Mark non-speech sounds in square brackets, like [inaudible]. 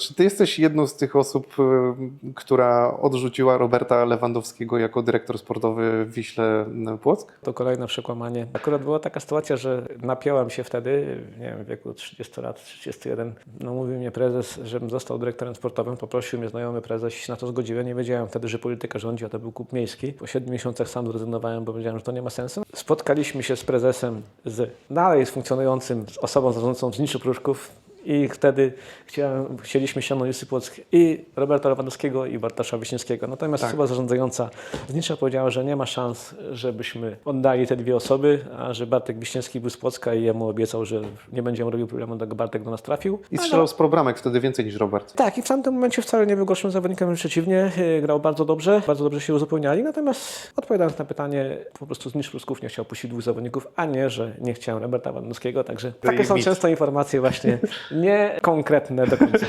Czy ty jesteś jedną z tych osób, y, która odrzuciła Roberta Lewandowskiego jako dyrektor sportowy w Wiśle Płock? To kolejne przekłamanie. Akurat była taka sytuacja, że napiąłem się wtedy, nie wiem, w wieku 30 lat, 31. No mówił mnie prezes, żebym został dyrektorem sportowym. Poprosił mnie znajomy prezes, się na to zgodziłem. Nie wiedziałem wtedy, że polityka rządzi, a to był kup miejski. Po 7 miesiącach sam zrezygnowałem, bo wiedziałem, że to nie ma sensu. Spotkaliśmy się z prezesem, z dalej z funkcjonującym, z osobą zarządzającą Zniczu Pruszków. I wtedy chciałem, chcieliśmy ściągnąć Jusy Płock i Roberta Lewandowskiego i Bartosza Wiśniewskiego. Natomiast Tak. osoba zarządzająca Znicza powiedziała, że nie ma szans, żebyśmy oddali te dwie osoby, a że Bartek Wiśniewski był z Płocka i jemu obiecał, że nie będziemy robił problemu, dlatego Bartek do nas trafił. I strzelał z bramek wtedy więcej niż Robert. Tak, i w tamtym momencie wcale nie był gorszym zawodnikiem, przeciwnie, yy, grał bardzo dobrze, bardzo dobrze się uzupełniali, natomiast odpowiadając na pytanie, po prostu Znicz Plusków nie chciał puścić dwóch zawodników, a nie, że nie chciałem Roberta Lewandowskiego, także takie są mit. często informacje właśnie [laughs] niekonkretne do końca.